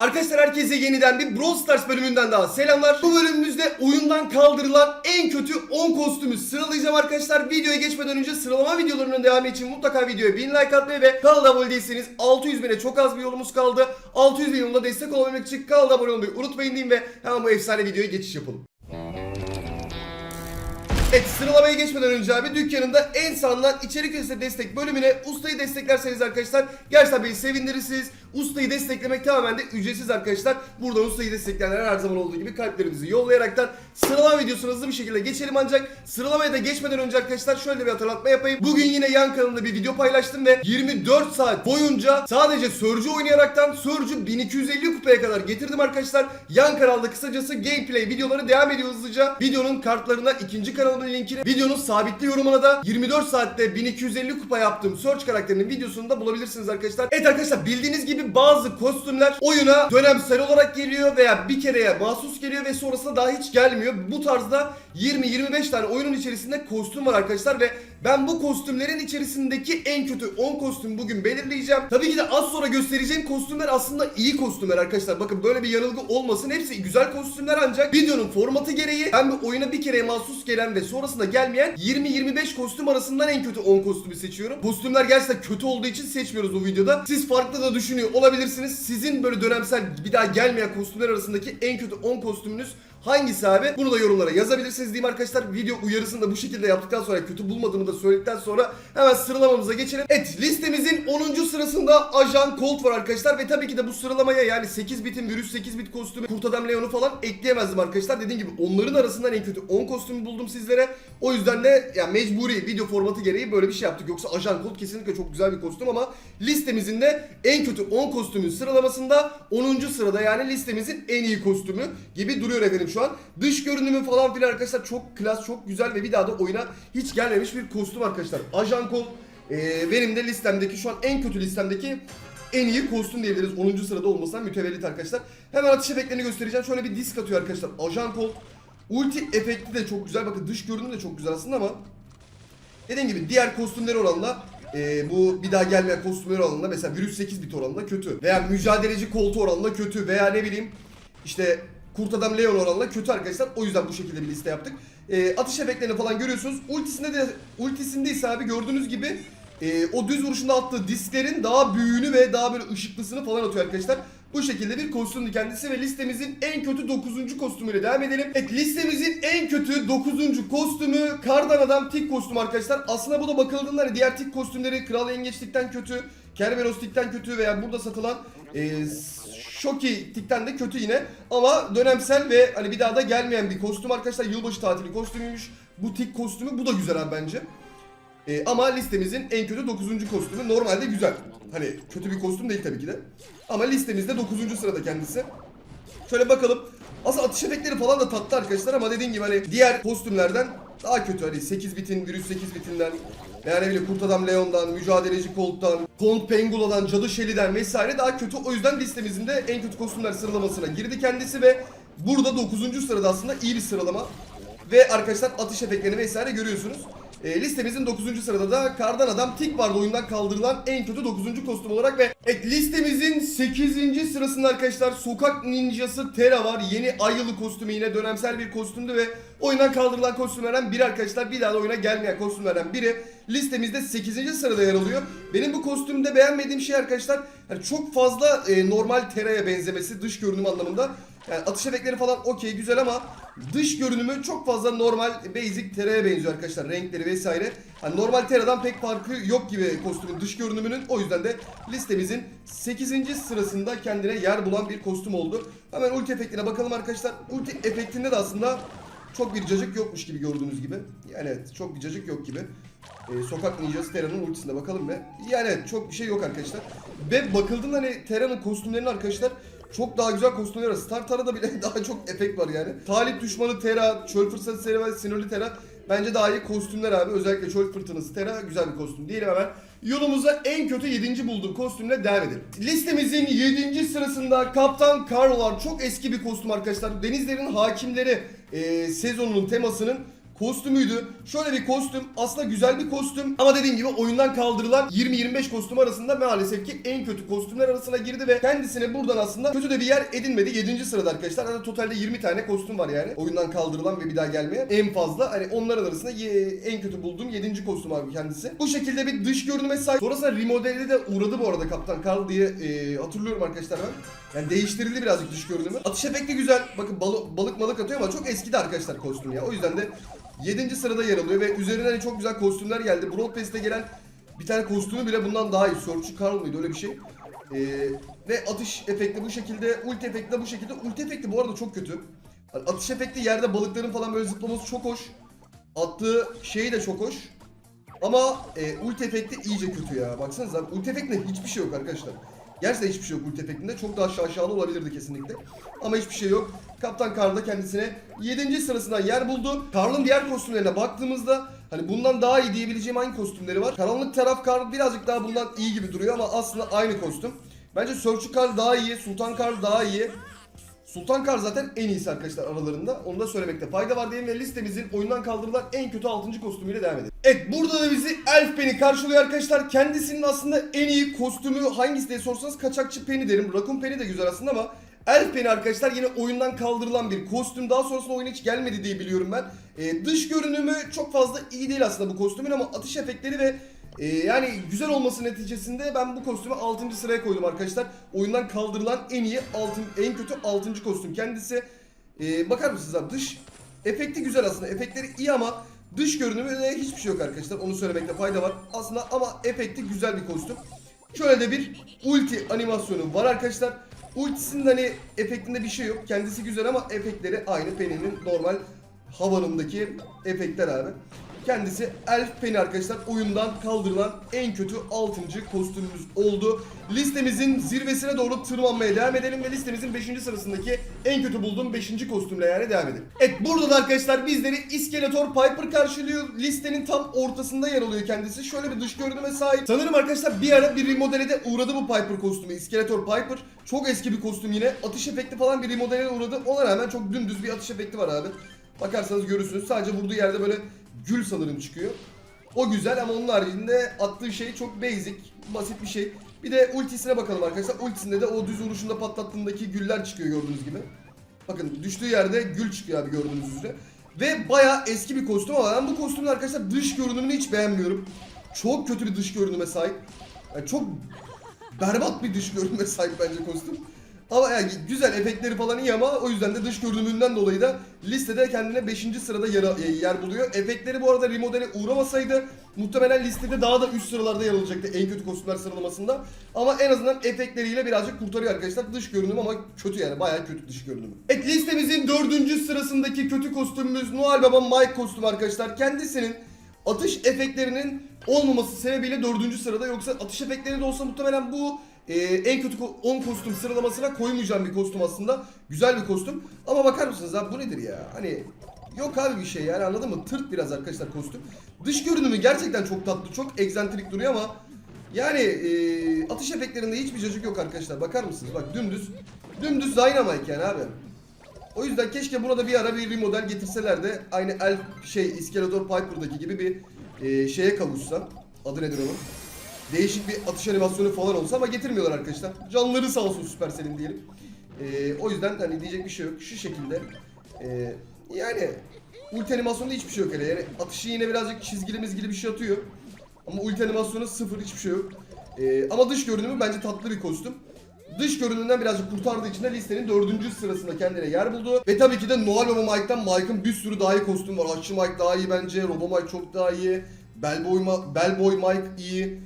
Arkadaşlar herkese yeniden bir Brawl Stars bölümünden daha selamlar. Bu bölümümüzde oyundan kaldırılan en kötü 10 kostümü sıralayacağım arkadaşlar. Videoya geçmeden önce sıralama videolarının devamı için mutlaka videoya 1000 like atmayı ve kanala abone değilseniz 600 bine çok az bir yolumuz kaldı. 600 bin yolunda destek olabilmek için kanala abone olmayı unutmayın diyeyim ve hemen bu efsane videoya geçiş yapalım. Evet sıralamaya geçmeden önce abi dükkanında en sağından içerik ürünü destek bölümüne ustayı desteklerseniz arkadaşlar gerçekten beni sevindirirsiniz. Ustayı desteklemek tamamen de ücretsiz arkadaşlar. Buradan ustayı destekleyenler her zaman olduğu gibi kalplerimizi yollayaraktan sıralama videosuna hızlı bir şekilde geçelim ancak sıralamaya da geçmeden önce arkadaşlar şöyle bir hatırlatma yapayım. Bugün yine yan kanalımda bir video paylaştım ve 24 saat boyunca sadece Surge'u oynayaraktan Surge'u 1250 kupaya kadar getirdim arkadaşlar. Yan kanalda kısacası gameplay videoları devam ediyor hızlıca. Videonun kartlarına ikinci kanalımın linkini, videonun sabitli yorumuna da 24 saatte 1250 kupa yaptığım Surge karakterinin videosunu da bulabilirsiniz arkadaşlar. Evet arkadaşlar bildiğiniz gibi bazı kostümler oyuna dönemsel olarak geliyor veya bir kereye mahsus geliyor ve sonrasında daha hiç gelmiyor. Bu tarzda 20-25 tane oyunun içerisinde kostüm var arkadaşlar ve ben bu kostümlerin içerisindeki en kötü 10 kostüm bugün belirleyeceğim. Tabii ki de az sonra göstereceğim kostümler aslında iyi kostümler arkadaşlar. Bakın böyle bir yanılgı olmasın. Hepsi güzel kostümler ancak videonun formatı gereği ben bu oyuna bir kereye mahsus gelen ve sonrasında gelmeyen 20-25 kostüm arasından en kötü 10 kostümü seçiyorum. Kostümler gerçekten kötü olduğu için seçmiyoruz bu videoda. Siz farklı da düşünüyor olabilirsiniz. Sizin böyle dönemsel bir daha gelmeyen kostümler arasındaki en kötü 10 kostümünüz Hangisi abi? Bunu da yorumlara yazabilirsiniz diyeyim arkadaşlar. Video uyarısını da bu şekilde yaptıktan sonra kötü bulmadığımı da söyledikten sonra hemen sıralamamıza geçelim. Evet listemizin 10. sırasında Ajan Colt var arkadaşlar ve tabii ki de bu sıralamaya yani 8 bitin virüs 8 bit kostümü Kurt Adam Leon'u falan ekleyemezdim arkadaşlar. Dediğim gibi onların arasından en kötü 10 kostümü buldum sizlere. O yüzden de yani mecburi video formatı gereği böyle bir şey yaptık. Yoksa Ajan Colt kesinlikle çok güzel bir kostüm ama listemizin de en kötü 10 kostümün sıralamasında 10. sırada yani listemizin en iyi kostümü gibi duruyor efendim şu an. Dış görünümü falan filan arkadaşlar çok klas, çok güzel ve bir daha da oyuna hiç gelmemiş bir kostüm arkadaşlar. Ajan Colt ee, benim de listemdeki şu an en kötü listemdeki en iyi kostüm diyebiliriz. 10. sırada olmasından mütevellit arkadaşlar. Hemen atış efektlerini göstereceğim. Şöyle bir disk atıyor arkadaşlar. Ajan Colt. Ulti efekti de çok güzel. Bakın dış görünümü de çok güzel aslında ama Dediğim gibi diğer kostümler oranla e, bu bir daha gelmeyen kostümler oranla mesela virüs 8 bit oranla kötü. Veya mücadeleci koltuğu oranla kötü. Veya ne bileyim işte Kurt Adam Leon oranla kötü arkadaşlar. O yüzden bu şekilde bir liste yaptık. E, atış efektlerini falan görüyorsunuz. Ultisinde de ultisinde ise abi gördüğünüz gibi e, o düz vuruşunda attığı disklerin daha büyüğünü ve daha böyle ışıklısını falan atıyor arkadaşlar. Bu şekilde bir kostümdü kendisi ve listemizin en kötü 9. kostümüyle devam edelim. Evet listemizin en kötü 9. kostümü Kardan Adam tik kostüm arkadaşlar. Aslında bu da bakıldığında hani diğer tik kostümleri Kral Yengeçlik'ten kötü, Kerberos kötü veya burada satılan e, Shoki tikten de kötü yine. Ama dönemsel ve hani bir daha da gelmeyen bir kostüm arkadaşlar. Yılbaşı tatili kostümüymüş. Bu tik kostümü bu da güzel abi bence. E, ama listemizin en kötü 9. kostümü normalde güzel. Hani kötü bir kostüm değil tabii ki de. Ama listemizde 9. sırada kendisi. Şöyle bakalım. Aslında atış efektleri falan da tatlı arkadaşlar ama dediğim gibi hani diğer kostümlerden daha kötü. Hani 8 bitin, virüs 8 bitinden yani ne bileyim Kurt Adam Leon'dan, Mücadeleci Colt'tan, Kont Pengula'dan, Cadı Shelly'den vesaire daha kötü. O yüzden listemizin de en kötü kostümler sıralamasına girdi kendisi ve burada 9. sırada aslında iyi bir sıralama. Ve arkadaşlar atış efektlerini vesaire görüyorsunuz. E, listemizin 9. sırada da Kardan Adam Tik vardı oyundan kaldırılan en kötü 9. kostüm olarak ve evet, listemizin 8. sırasında arkadaşlar Sokak Ninjası Tera var. Yeni ay yılı kostümü yine dönemsel bir kostümdü ve oyundan kaldırılan kostümlerden biri arkadaşlar. Bir daha da oyuna gelmeyen kostümlerden biri. Listemizde 8. sırada yer alıyor. Benim bu kostümde beğenmediğim şey arkadaşlar hani çok fazla e, normal Tera'ya benzemesi dış görünüm anlamında. Yani atış efektleri falan okey güzel ama dış görünümü çok fazla normal basic Tera'ya benziyor arkadaşlar. Renkleri vesaire. Hani normal Tera'dan pek farkı yok gibi kostümün dış görünümünün. O yüzden de listemizin 8. sırasında kendine yer bulan bir kostüm oldu. Hemen ulti efektine bakalım arkadaşlar. Ulti efektinde de aslında çok bir cacık yokmuş gibi gördüğünüz gibi. Yani evet çok bir cacık yok gibi. Ee, sokak ninjası Terra'nın ultisine bakalım ve yani evet, çok bir şey yok arkadaşlar. Ve bakıldığında hani Terra'nın kostümlerinin arkadaşlar çok daha güzel kostümler var. Star Tara'da bile daha çok efekt var yani. Talip düşmanı Terra, çöl fırtınası Terra ve sinirli Terra bence daha iyi kostümler abi. Özellikle çöl fırtınası Terra güzel bir kostüm. Diyelim hemen yolumuza en kötü 7. bulduğum kostümle devam edelim. Listemizin 7. sırasında Kaptan Carl var. Çok eski bir kostüm arkadaşlar. Denizlerin hakimleri e, sezonunun temasının kostümüydü. Şöyle bir kostüm. Aslında güzel bir kostüm. Ama dediğim gibi oyundan kaldırılan 20-25 kostüm arasında maalesef ki en kötü kostümler arasına girdi ve kendisine buradan aslında kötü de bir yer edinmedi. 7. sırada arkadaşlar. Hani totalde 20 tane kostüm var yani. Oyundan kaldırılan ve bir daha gelmeyen. En fazla hani onların arasında en kötü bulduğum 7. kostüm abi kendisi. Bu şekilde bir dış görünüme sahip. Sonrasında remodeli de uğradı bu arada Kaptan Karl diye e, hatırlıyorum arkadaşlar ben. Yani değiştirildi birazcık dış görünümü. Atış efekti güzel. Bakın balı- balık malık atıyor ama çok eskidi arkadaşlar kostüm ya. O yüzden de 7. sırada yer alıyor ve üzerine hani çok güzel kostümler geldi. Brawl Pass'te gelen bir tane kostümü bile bundan daha iyi. Search'ü Karl mıydı öyle bir şey. Ee, ve atış efekti bu şekilde, ulti efekti de bu şekilde. Ulti efekti bu arada çok kötü. Hani atış efekti yerde balıkların falan böyle zıplaması çok hoş. Attığı şey de çok hoş. Ama e, ulti efekti iyice kötü ya. Baksanıza ulti efektinde hiçbir şey yok arkadaşlar. Gerçekten hiçbir şey yok ulti efektinde. Çok daha şaşalı olabilirdi kesinlikle. Ama hiçbir şey yok. Kaptan Karl da kendisine 7. sırasından yer buldu. Karl'ın diğer kostümlerine baktığımızda hani bundan daha iyi diyebileceğim hangi kostümleri var? Karanlık taraf Karl birazcık daha bundan iyi gibi duruyor ama aslında aynı kostüm. Bence Search'ü Karl daha iyi, Sultan Karl daha iyi. Sultan Kar zaten en iyisi arkadaşlar aralarında. Onu da söylemekte fayda var diyelim ve listemizin oyundan kaldırılan en kötü 6. kostümüyle devam edelim. Evet burada da bizi Elf Penny karşılıyor arkadaşlar. Kendisinin aslında en iyi kostümü hangisi diye sorsanız Kaçakçı Penny derim. Raccoon Penny de güzel aslında ama Elf Penny arkadaşlar yine oyundan kaldırılan bir kostüm. Daha sonrasında oyuna hiç gelmedi diye biliyorum ben. Ee, dış görünümü çok fazla iyi değil aslında bu kostümün ama atış efektleri ve ee, yani güzel olması neticesinde ben bu kostümü 6. sıraya koydum arkadaşlar. Oyundan kaldırılan en iyi altın, en kötü 6. kostüm kendisi. Ee, bakar mısınız abi dış efekti güzel aslında. Efektleri iyi ama dış görünümü hiçbir şey yok arkadaşlar. Onu söylemekte fayda var. Aslında ama efekti güzel bir kostüm. Şöyle de bir ulti animasyonu var arkadaşlar. Ultisinin hani efektinde bir şey yok. Kendisi güzel ama efektleri aynı Penny'nin normal havanındaki efektler abi. Kendisi Elf Penny arkadaşlar oyundan kaldırılan en kötü 6. kostümümüz oldu. Listemizin zirvesine doğru tırmanmaya devam edelim ve listemizin 5. sırasındaki en kötü bulduğum 5. kostümle yani devam edelim. Evet burada da arkadaşlar bizleri İskeletor Piper karşılıyor. Listenin tam ortasında yer alıyor kendisi. Şöyle bir dış görünüme sahip. Sanırım arkadaşlar bir ara bir remodele de uğradı bu Piper kostümü. İskeletor Piper. Çok eski bir kostüm yine. Atış efekti falan bir remodele uğradı. Ona rağmen çok dümdüz bir atış efekti var abi. Bakarsanız görürsünüz. Sadece vurduğu yerde böyle gül sanırım çıkıyor. O güzel ama onun haricinde attığı şey çok basic, basit bir şey. Bir de ultisine bakalım arkadaşlar. Ultisinde de o düz vuruşunda patlattığındaki güller çıkıyor gördüğünüz gibi. Bakın düştüğü yerde gül çıkıyor abi gördüğünüz üzere. Ve baya eski bir kostüm ama ben bu kostümün arkadaşlar dış görünümünü hiç beğenmiyorum. Çok kötü bir dış görünüme sahip. Yani çok berbat bir dış görünüme sahip bence kostüm. Ama yani güzel efektleri falan iyi ama o yüzden de dış görünümünden dolayı da listede kendine 5. sırada yer, yer buluyor. Efektleri bu arada remodele uğramasaydı muhtemelen listede daha da üst sıralarda yer alacaktı en kötü kostümler sıralamasında. Ama en azından efektleriyle birazcık kurtarıyor arkadaşlar. Dış görünüm ama kötü yani bayağı kötü dış görünümü. Evet listemizin 4. sırasındaki kötü kostümümüz Noel Baba Mike kostüm arkadaşlar. Kendisinin atış efektlerinin olmaması sebebiyle 4. sırada yoksa atış efektleri de olsa muhtemelen bu e, en kötü ko- 10 kostüm sıralamasına koymayacağım bir kostüm aslında. Güzel bir kostüm. Ama bakar mısınız abi bu nedir ya? Hani yok abi bir şey yani anladın mı? Tırt biraz arkadaşlar kostüm. Dış görünümü gerçekten çok tatlı, çok egzantrik duruyor ama yani e, atış efektlerinde hiçbir cacık yok arkadaşlar. Bakar mısınız? Bak dümdüz dümdüz Dynamite yani abi. O yüzden keşke buna da bir ara bir remodel getirseler de aynı Elf şey İskeletor Piper'daki gibi bir e, şeye kavuşsa. Adı nedir onun? Değişik bir atış animasyonu falan olsa ama getirmiyorlar arkadaşlar. Canları sağ olsun Supercell'in diyelim. E, o yüzden hani diyecek bir şey yok. Şu şekilde. E, yani ulti animasyonunda hiçbir şey yok hele. Yani atışı yine birazcık çizgili mizgili bir şey atıyor. Ama ulti animasyonu sıfır hiçbir şey yok. E, ama dış görünümü bence tatlı bir kostüm. Dış görünümden birazcık kurtardığı için de listenin dördüncü sırasında kendine yer buldu. Ve tabii ki de Noel Baba Mike'dan Mike'ın bir sürü daha iyi kostüm var. Aşçı Mike daha iyi bence. Robo Mike çok daha iyi. Bellboy, Ma- Bellboy Mike iyi.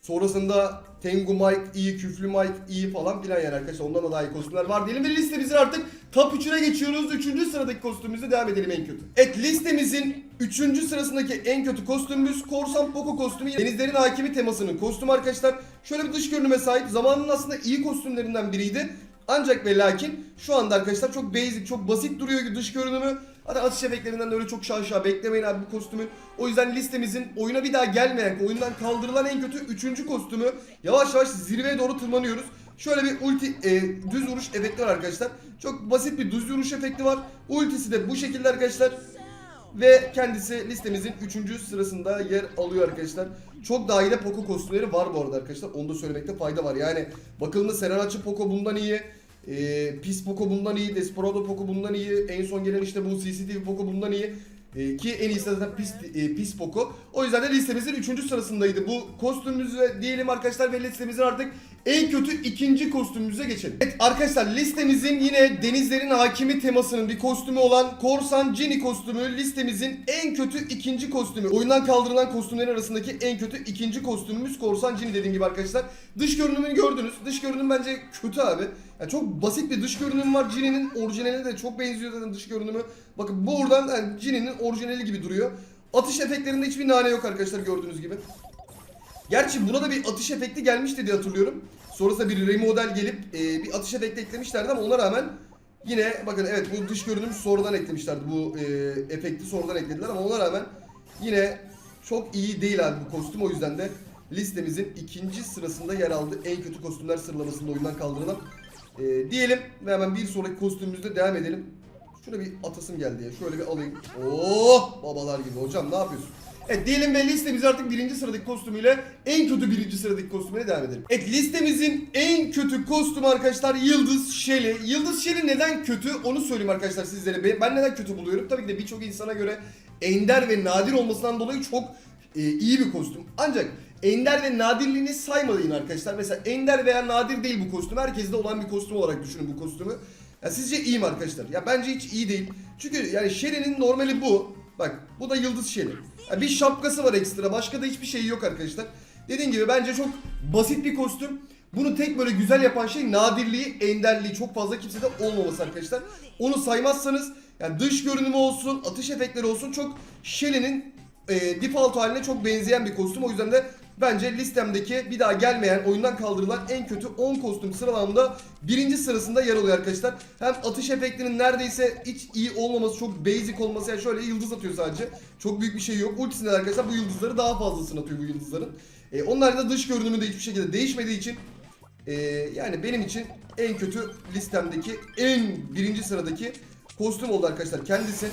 Sonrasında Tengu Mike iyi, Küflü Mike iyi falan filan yani arkadaşlar. Ondan da daha iyi kostümler var diyelim. Ve listemizin artık top 3'üne geçiyoruz. Üçüncü sıradaki kostümümüzle devam edelim en kötü. Evet listemizin üçüncü sırasındaki en kötü kostümümüz Korsan Poco kostümü. Denizlerin hakimi temasının kostümü arkadaşlar. Şöyle bir dış görünüme sahip. Zamanının aslında iyi kostümlerinden biriydi. Ancak ve lakin şu anda arkadaşlar çok basic, çok basit duruyor dış görünümü. Hatta atış efektlerinden de öyle çok şaşa beklemeyin abi bu kostümü. O yüzden listemizin oyuna bir daha gelmeyen, oyundan kaldırılan en kötü 3. kostümü. Yavaş yavaş zirveye doğru tırmanıyoruz. Şöyle bir ulti e, düz vuruş efekti var arkadaşlar. Çok basit bir düz vuruş efekti var. Ultisi de bu şekilde arkadaşlar. Ve kendisi listemizin 3. sırasında yer alıyor arkadaşlar. Çok daha iyi de Poco kostümleri var bu arada arkadaşlar. Onu da söylemekte fayda var. Yani bakıldığında Serenacı Poco bundan iyi. E, Pis Poco bundan iyi. Desperado Poco bundan iyi. En son gelen işte bu CCTV Poco bundan iyi. E, ki en iyisi zaten Pis, e, Pis Poco. O yüzden de listemizin 3. sırasındaydı. Bu kostümümüzü diyelim arkadaşlar ve listemizin artık en kötü ikinci kostümümüze geçelim. Evet arkadaşlar listemizin yine denizlerin hakimi temasının bir kostümü olan Korsan Genie kostümü listemizin en kötü ikinci kostümü. Oyundan kaldırılan kostümlerin arasındaki en kötü ikinci kostümümüz Korsan Genie dediğim gibi arkadaşlar. Dış görünümünü gördünüz. Dış görünüm bence kötü abi. Yani çok basit bir dış görünüm var. Genie'nin orijinaline de çok benziyor zaten dış görünümü. Bakın buradan yani Genie'nin orijinali gibi duruyor. Atış efektlerinde hiçbir nane yok arkadaşlar gördüğünüz gibi. Gerçi buna da bir atış efekti gelmişti diye hatırlıyorum. Sonrasında bir remodel gelip e, bir atış efekti eklemişlerdi ama ona rağmen yine bakın evet bu dış görünüm sonradan eklemişlerdi. Bu e, efekti sonradan eklediler ama ona rağmen yine çok iyi değil abi bu kostüm. O yüzden de listemizin ikinci sırasında yer aldı. En kötü kostümler sıralamasında oyundan kaldırılan. E, diyelim ve hemen bir sonraki kostümümüzde devam edelim. Şuna bir atasım geldi ya. Şöyle bir alayım. Oh babalar gibi hocam ne yapıyorsun? Evet diyelim ve listemiz artık birinci sıradaki kostümüyle en kötü birinci sıradaki kostümüne devam edelim. Evet listemizin en kötü kostümü arkadaşlar Yıldız Şeli. Yıldız Şeli neden kötü onu söyleyeyim arkadaşlar sizlere. Ben- neden kötü buluyorum? Tabii ki de birçok insana göre ender ve nadir olmasından dolayı çok e, iyi bir kostüm. Ancak ender ve nadirliğini saymayın arkadaşlar. Mesela ender veya nadir değil bu kostüm. Herkeste olan bir kostüm olarak düşünün bu kostümü. Ya sizce iyi mi arkadaşlar? Ya bence hiç iyi değil. Çünkü yani Shelly'nin normali bu. Bak bu da Yıldız. Ya bir şapkası var ekstra. Başka da hiçbir şey yok arkadaşlar. Dediğim gibi bence çok basit bir kostüm. Bunu tek böyle güzel yapan şey nadirliği, enderliği çok fazla kimsede olmaması arkadaşlar. Onu saymazsanız yani dış görünümü olsun, atış efektleri olsun çok Shelly'nin e, default haline çok benzeyen bir kostüm. O yüzden de bence listemdeki bir daha gelmeyen, oyundan kaldırılan en kötü 10 kostüm sıralamamda birinci sırasında yer alıyor arkadaşlar. Hem atış efektinin neredeyse hiç iyi olmaması, çok basic olması yani şöyle yıldız atıyor sadece. Çok büyük bir şey yok. Ultisinde de arkadaşlar bu yıldızları daha fazlasını atıyor bu yıldızların. E, onlar da dış görünümü de hiçbir şekilde değişmediği için e, yani benim için en kötü listemdeki en birinci sıradaki kostüm oldu arkadaşlar kendisi.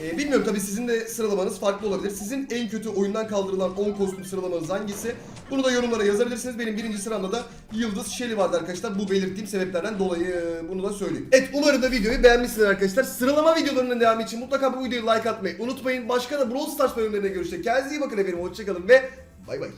Ee, bilmiyorum tabii sizin de sıralamanız farklı olabilir. Sizin en kötü oyundan kaldırılan 10 kostüm sıralamanız hangisi? Bunu da yorumlara yazabilirsiniz. Benim birinci sıramda da Yıldız Şeli vardı arkadaşlar. Bu belirttiğim sebeplerden dolayı e, bunu da söyleyeyim. Evet umarım da videoyu beğenmişsiniz arkadaşlar. Sıralama videolarının devamı için mutlaka bu videoyu like atmayı unutmayın. Başka da Brawl Stars bölümlerinde görüşecek. Kendinize iyi bakın efendim. Hoşçakalın ve bay bay.